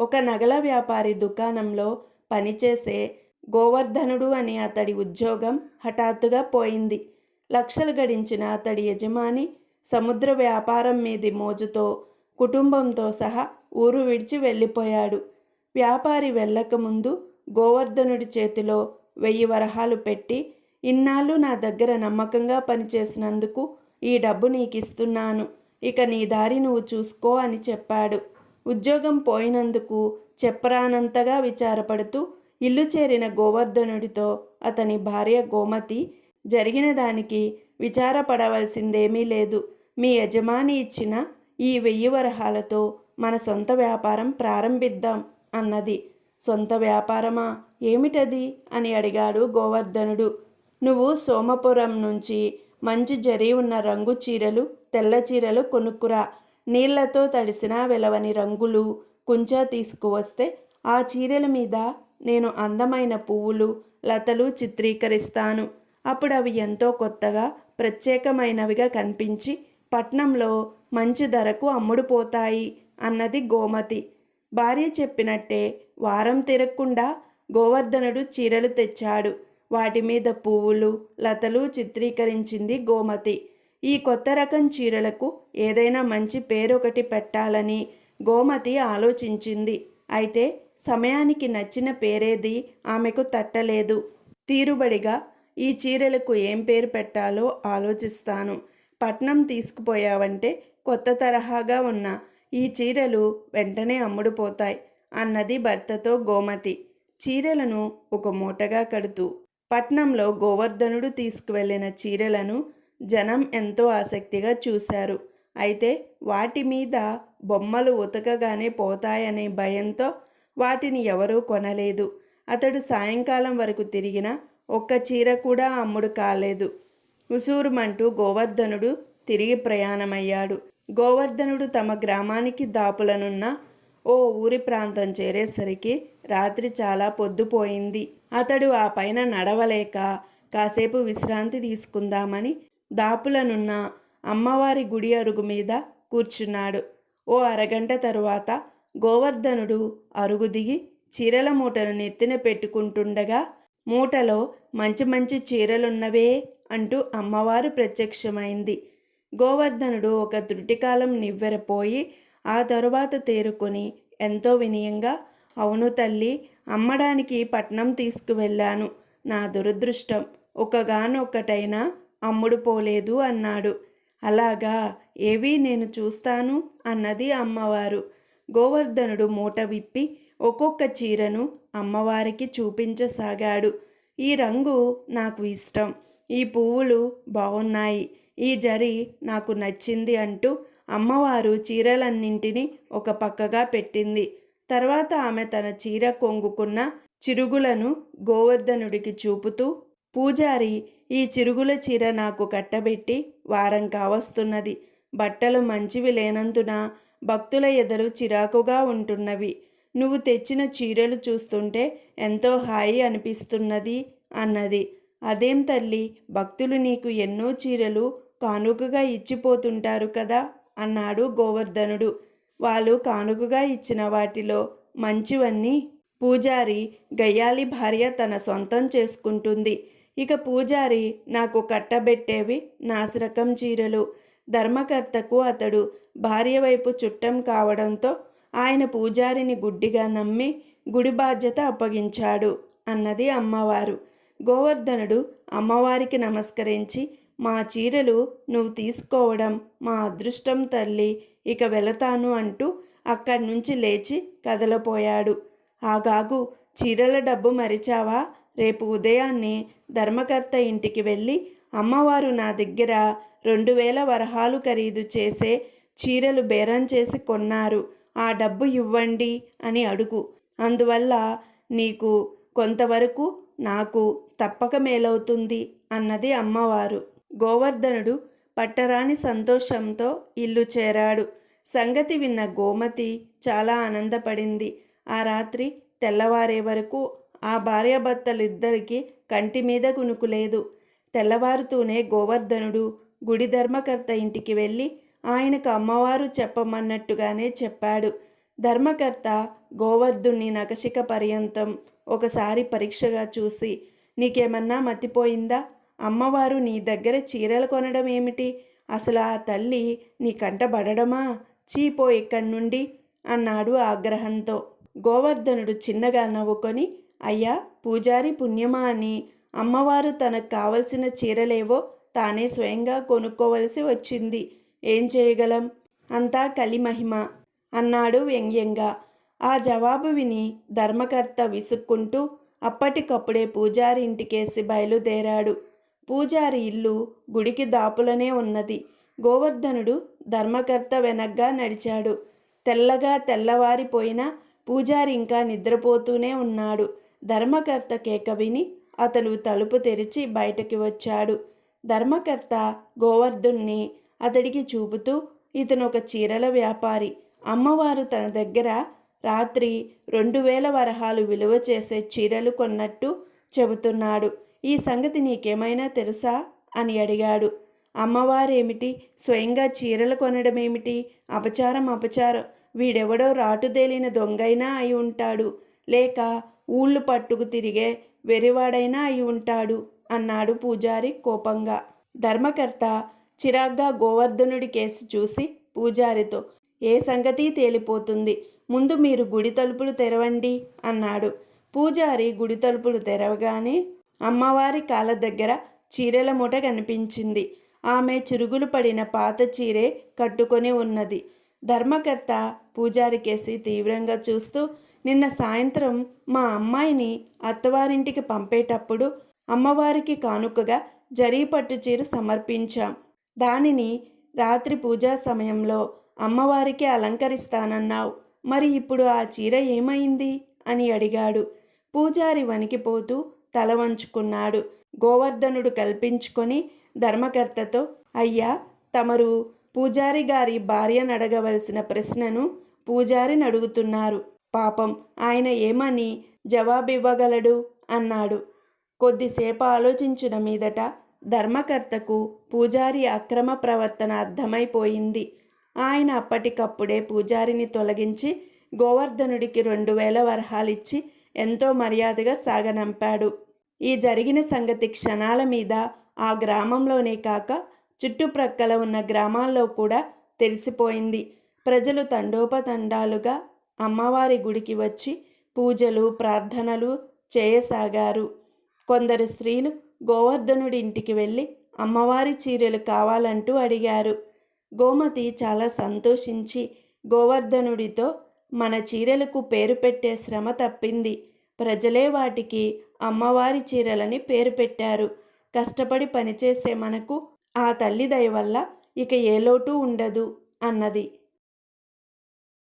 ఒక నగల వ్యాపారి దుకాణంలో పనిచేసే గోవర్ధనుడు అనే అతడి ఉద్యోగం హఠాత్తుగా పోయింది. లక్షలు గడించిన అతడి యజమాని సముద్ర వ్యాపారం మీది మోజుతో కుటుంబంతో సహా ఊరు విడిచి వెళ్ళిపోయాడు. వ్యాపారి వెళ్ళకముందు గోవర్ధనుడి చేతిలో వెయ్యి వరహాలు పెట్టి ఇన్నాళ్ళు నా దగ్గర నమ్మకంగా పనిచేసినందుకు ఈ డబ్బు నీకిస్తున్నాను. ఇక నీ దారి నువ్వు చూసుకో అని చెప్పాడు. ఉద్యోగం పోయినందుకు చెప్పరానంతగా విచారపడుతూ ఇల్లు చేరిన గోవర్ధనుడితో అతని భార్య గోమతి జరిగిన దానికి విచారపడవలసిందేమీ లేదు. మీ యజమాని ఇచ్చిన ఈ వెయ్యి వరహాలతో మన సొంత వ్యాపారం ప్రారంభిద్దాం అన్నది. సొంత వ్యాపారమా? ఏమిటది? అని అడిగాడు గోవర్ధనుడు. నువ్వు సోమపురం నుంచి మంచి జరి ఉన్న రంగు చీరలు తెల్ల చీరలు కొనుక్కురా. నీళ్ళతో తడిసిన వెలవని రంగులు కుంచా తీసుకువస్తే ఆ చీరల మీద నేను అందమైన పువ్వులు లతలు చిత్రీకరిస్తాను. అప్పుడు అవి ఎంతో కొత్తగా ప్రత్యేకమైనవిగా కనిపించి పట్నంలో మంచి ధరకు అమ్ముడుపోతాయి అన్నది గోమతి. భార్య చెప్పినట్టే వారం తిరగకుండా గోవర్ధనుడు చీరలు తెచ్చాడు. వాటి మీద పువ్వులు లతలు చిత్రీకరించింది గోమతి. ఈ కొత్త రకం చీరలకు ఏదైనా మంచి పేరొకటి పెట్టాలని గోమతి ఆలోచించింది. అయితే సమయానికి నచ్చిన పేరేది ఆమెకు తట్టలేదు. తీరుబడిగా ఈ చీరలకు ఏం పేరు పెట్టాలో ఆలోచిస్తాను. పట్నం తీసుకుపోయావంటే కొత్త తరహాగా ఉన్న ఈ చీరలు వెంటనే అమ్ముడుపోతాయి అన్నది భర్తతో గోమతి. చీరలను ఒక మూటగా కడుతూ పట్నంలో గోవర్ధనుడు తీసుకువెళ్ళిన చీరలను జనం ఎంతో ఆసక్తిగా చూశారు. అయితే వాటి మీద బొమ్మలు ఉతకగానే పోతాయనే భయంతో వాటిని ఎవరూ కొనలేదు. అతడు సాయంకాలం వరకు తిరిగిన ఒక్క చీర కూడా అమ్ముడు కాలేదు. ఉసూరుమంటూ గోవర్ధనుడు తిరిగి ప్రయాణమయ్యాడు. గోవర్ధనుడు తమ గ్రామానికి దాపులనున్న ఓ ఊరి ప్రాంతం చేరేసరికి రాత్రి చాలా పొద్దుపోయింది. అతడు ఆ పైన నడవలేక కాసేపు విశ్రాంతి తీసుకుందామని దాపులనున్న అమ్మవారి గుడి అరుగు మీద కూర్చున్నాడు. ఓ అరగంట తరువాత గోవర్ధనుడు అరుగు దిగి చీరల మూటను నెత్తిన పెట్టుకుంటుండగా మూటలో మంచి మంచి చీరలున్నవే అంటూ అమ్మవారు ప్రత్యక్షమైంది. గోవర్ధనుడు ఒక త్రుటికాలం నివ్వెరపోయి ఆ తరువాత తేరుకొని ఎంతో వినయంగా అవును తల్లి అమ్మడానికి పట్నం తీసుకువెళ్ళాను నా దురదృష్టం. ఒకగానొక్కటైనా అమ్ముడు పోలేదు అన్నాడు. అలాగా? ఏవి నేను చూస్తాను? అన్నది అమ్మవారు. గోవర్ధనుడు మూట విప్పి ఒక్కొక్క చీరను అమ్మవారికి చూపించసాగాడు. ఈ రంగు నాకు ఇష్టం. ఈ పువ్వులు బాగున్నాయి ఈ జరి నాకు నచ్చింది అంటూ అమ్మవారు చీరలన్నింటినీ ఒక పక్కగా పెట్టింది. తర్వాత ఆమె తన చీర కొంగుకున్న చిరుగులను గోవర్ధనుడికి చూపుతూ పూజారి ఈ చిరుగుల చీర నాకు కట్టబెట్టి వారం కావస్తున్నది. బట్టలు మంచివి లేనందున భక్తుల ఎదలు చిరాకుగా ఉంటున్నవి. నువ్వు తెచ్చిన చీరలు చూస్తుంటే ఎంతో హాయి అనిపిస్తున్నది అన్నది. అదేం తల్లి భక్తులు నీకు ఎన్నో చీరలు కానుకగా ఇచ్చిపోతుంటారు కదా అన్నాడు గోవర్ధనుడు. వాళ్ళు కానుకగా ఇచ్చిన వాటిలో మంచివన్నీ పూజారి గయ్యాలి భార్య తన సొంతం చేసుకుంటుంది. ఇక పూజారి నాకు కట్టబెట్టేవి నాసిరకం చీరలు. ధర్మకర్తకు అతడు భార్య వైపు చుట్టం కావడంతో ఆయన పూజారిని గుడ్డిగా నమ్మి గుడి బాధ్యత అప్పగించాడు అన్నది అమ్మవారు. గోవర్ధనుడు అమ్మవారికి నమస్కరించి మా చీరలు నువ్వు తీసుకోవడం మా అదృష్టం తల్లి ఇక వెళతాను అంటూ అక్కడి నుంచి లేచి కదలపోయాడు. ఆగాగు చీరల డబ్బు మరిచావా? రేపు ఉదయాన్నే ధర్మకర్త ఇంటికి వెళ్ళి అమ్మవారు నా దగ్గర రెండు వేల వరహాలు ఖరీదు చేసే చీరలు బేరం చేసి కొన్నారు. ఆ డబ్బు ఇవ్వండి అని అడుగు. అందువల్ల నీకు కొంతవరకు నాకు తప్పక మేలవుతుంది అన్నది అమ్మవారు. గోవర్ధనుడు పట్టరాని సంతోషంతో ఇల్లు చేరాడు. సంగతి విన్న గోమతి చాలా ఆనందపడింది. ఆ రాత్రి తెల్లవారే వరకు ఆ భార్యాభర్తలిద్దరికీ కంటి మీద కునుకులేదు తెల్లవారుతూనే గోవర్ధనుడు గుడి ధర్మకర్త ఇంటికి వెళ్ళి ఆయనకు అమ్మవారు చెప్పమన్నట్టుగానే చెప్పాడు. ధర్మకర్త గోవర్ధుని నకశిక పర్యంతం ఒకసారి పరీక్షగా చూసి నీకేమన్నా మతిపోయిందా? అమ్మవారు నీ దగ్గర చీరలు కొనడం ఏమిటి? అసలు ఆ తల్లి నీ కంటబడడమా చీపో ఇక్కడి నుండి అన్నాడు ఆగ్రహంతో. గోవర్ధనుడు చిన్నగా నవ్వుకొని అయ్యా పూజారి పుణ్యమా అని అమ్మవారు తనకు కావలసిన చీరలేవో తానే స్వయంగా కొనుక్కోవలసి వచ్చింది. ఏం చేయగలం? అంతా కలిమహిమ అన్నాడు వ్యంగ్యంగా. ఆ జవాబు విని ధర్మకర్త విసుక్కుంటూ అప్పటికప్పుడే పూజారి ఇంటికేసి బయలుదేరాడు. పూజారి ఇల్లు గుడికి దాపులనే ఉన్నది. గోవర్ధనుడు ధర్మకర్త వెనగ్గా నడిచాడు. తెల్లగా తెల్లవారిపోయిన పూజారి ఇంకా నిద్రపోతూనే ఉన్నాడు. ధర్మకర్త కేక విని అతను తలుపు తెరిచి బయటకి వచ్చాడు. ధర్మకర్త గోవర్ధుణ్ణి అతడికి చూపుతూ ఇతను ఒక చీరల వ్యాపారి. అమ్మవారు తన దగ్గర రాత్రి రెండు వేల వరహాలు విలువ చేసే చీరలు కొన్నట్టు చెబుతున్నాడు. ఈ సంగతి నీకేమైనా తెలుసా అని అడిగాడు. అమ్మవారేమిటి? స్వయంగా చీరలు కొనడమేమిటి? అపచారం అపచారం. వీడెవడో రాటుదేలిన దొంగైనా అయి ఉంటాడు. లేక ఊళ్ళు పట్టుకు తిరిగే వెరివాడైనా అయి ఉంటాడు అన్నాడు పూజారి కోపంగా. ధర్మకర్త చిరాగ్గా గోవర్ధనుడి కేసు చూసి పూజారితో ఏ సంగతి తేలిపోతుంది? ముందు మీరు గుడి తలుపులు తెరవండి అన్నాడు. పూజారి గుడి తలుపులు తెరవగానే అమ్మవారి కాళ్ళ దగ్గర చీరల మూట కనిపించింది. ఆమె చిరుగులు పడిన పాత చీరే కట్టుకొని ఉన్నది. ధర్మకర్త పూజారి కేసి తీవ్రంగా చూస్తూ నిన్న సాయంత్రం మా అమ్మాయిని అత్తవారింటికి పంపేటప్పుడు అమ్మవారికి కానుకగా జరీ పట్టు చీర సమర్పించాం. దానిని రాత్రి పూజా సమయంలో అమ్మవారికి అలంకరిస్తానన్నావు. మరి ఇప్పుడు ఆ చీర ఏమైంది? అని అడిగాడు. పూజారి వణికిపోతూ తల వంచుకున్నాడు. గోవర్ధనుడు కల్పించుకొని ధర్మకర్తతో అయ్యా తమరు పూజారి గారి భార్యనడగవలసిన ప్రశ్నను పూజారిని అడుగుతున్నారు. పాపం ఆయన ఏమని జవాబివ్వగలడు? అన్నాడు. కొద్దిసేపు ఆలోచించిన మీదట ధర్మకర్తకు పూజారి అక్రమ ప్రవర్తన అర్థమైపోయింది. ఆయన అప్పటికప్పుడే పూజారిని తొలగించి గోవర్ధనుడికి రెండు వేల వరహాలిచ్చి ఎంతో మర్యాదగా సాగనంపాడు. ఈ జరిగిన సంగతి క్షణాల మీద ఆ గ్రామంలోనే కాక చుట్టుప్రక్కల ఉన్న గ్రామాల్లో కూడా తెలిసిపోయింది. ప్రజలు తండోపతండాలుగా అమ్మవారి గుడికి వచ్చి పూజలు ప్రార్థనలు చేయసాగారు. కొందరు స్త్రీలు గోవర్ధనుడి ఇంటికి వెళ్ళి అమ్మవారి చీరలు కావాలంటూ అడిగారు. గోమతి చాలా సంతోషించి గోవర్ధనుడితో మన చీరలకు పేరు పెట్టే శ్రమ తప్పింది. ప్రజలే వాటికి అమ్మవారి చీరలని పేరు పెట్టారు. కష్టపడి పనిచేసే మనకు ఆ తల్లి దయ వల్ల ఇక ఏ లోటు ఉండదు అన్నది.